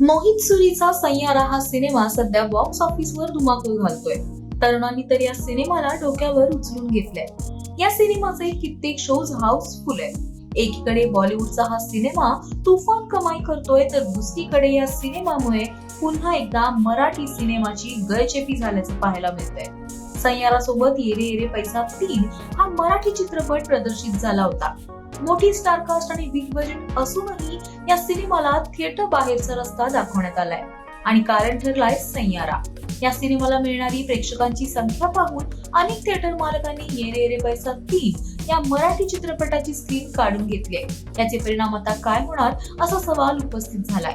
मोहित सुरीचा सय्यारा हा सिनेमा सध्या बॉक्स ऑफिसवर धुमाकूळ घालतोय. तरुणांनी तर या सिनेमाला डोक्यावर उचलून घेतलंय. या सिनेमाचे कित्येक शोज हाऊसफुल आहे एकीकडे बॉलिवूडचा हा सिनेमा तुफान कमाई करतोय तर दुसरीकडे या सिनेमामुळे पुन्हा एकदा मराठी सिनेमाची गळचेपी झाल्याचं पाहायला मिळतंय. सय्यारा सोबत येरे येरे पैसा तीन हा मराठी चित्रपट प्रदर्शित झाला होता. मोठी स्टारकास्ट आणि बिग बजेट असूनही या सिनेमाला थिएटर बाहेरचा रस्ता दाखवण्यात आलाय. आणि कारण ठरलाय सैयारा. या सिनेमाला मिळणारी प्रेक्षकांची संख्या पाहून अनेक थिएटर मालकांनी येरे येरे पैसा तीन या मराठी चित्रपटाची स्क्रीन काढून घेतली याचे परिणाम आता काय होणार असा सवाल उपस्थित झालाय.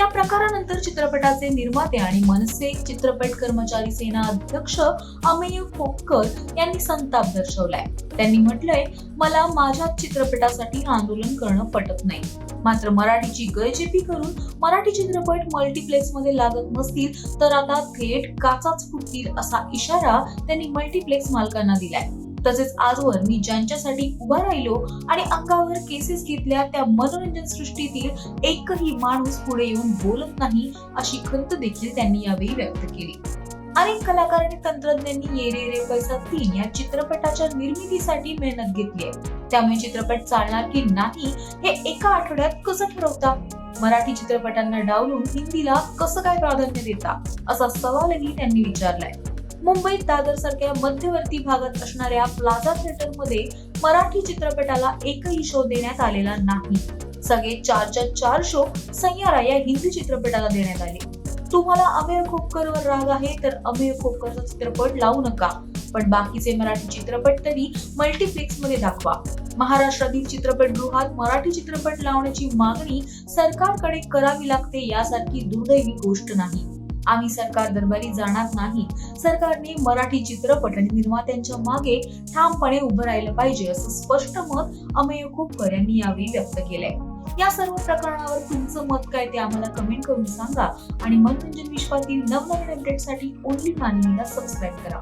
या प्रकारानंतर चित्रपटाचे निर्माते आणि मनसे चित्रपट कर्मचारी सेना अध्यक्ष अमेय खोपकर यांनी संताप दर्शवलाय. त्यांनी म्हटलंय मला माझ्या चित्रपटासाठी आंदोलन करणं पटत नाही. मात्र मराठीची गयजेपी करून मराठी चित्रपट मल्टिप्लेक्समध्ये लागत नसतील तर आता थेट काचाच फुटतील असा इशारा त्यांनी मल्टिप्लेक्स मालकांना दिलाय. तसेच आजवर मी ज्यांच्यासाठी उभा राहिलो आणि अंगावर केसेस घेतल्या त्या मनोरंजन सृष्टीतील एकही माणूस पुढे येऊन बोलत नाही अशी खंत देखील त्यांनी यावेळी व्यक्त केली. अनेक कलाकार आणि तंत्रज्ञांनी येरे रे पैसा तीन या चित्रपटाच्या निर्मितीसाठी मेहनत घेतली आहे. त्यामुळे चित्रपट चालणार की नाही हे एका आठवड्यात कसं ठरवता? मराठी चित्रपटांना डावलून हिंदीला कसं काय प्राधान्य देता? असा सवालही त्यांनी विचारलाय. मुंबईत दादर सारख्या मध्यवर्ती भागात असणाऱ्या प्लाझा थिएटरमध्ये मराठी चित्रपटाला एकही शो देण्यात आलेला नाही. सगळे चारच्या चार शो सय्यारा या हिंदी चित्रपटाला देण्यात आले. तुम्हाला अमेय खोपकरवर राग आहे तर अमेय खोपकरचा चित्रपट लावू नका. पण बाकीचे मराठी चित्रपट तरी मल्टिप्लेक्समध्ये दाखवा. महाराष्ट्रातील चित्रपटगृहात मराठी चित्रपट लावण्याची मागणी सरकारकडे करावी लागते यासारखी दुर्दैवी गोष्ट नाही. आम्ही सरकार दरबारी जाणार नाही. सरकारने मराठी चित्रपट आणि निर्मात्यांच्या मागे ठामपणे उभं राहिलं पाहिजे असं स्पष्ट मत अमेय खोपकर यांनी यावेळी व्यक्त केलंय. या सर्व प्रकरणावर तुमचं मत काय ते आम्हाला कमेंट करून सांगा आणि मनोरंजन विश्वातील नवनवीन अपडेटसाठी ओनली मानवीला सबस्क्राईब करा.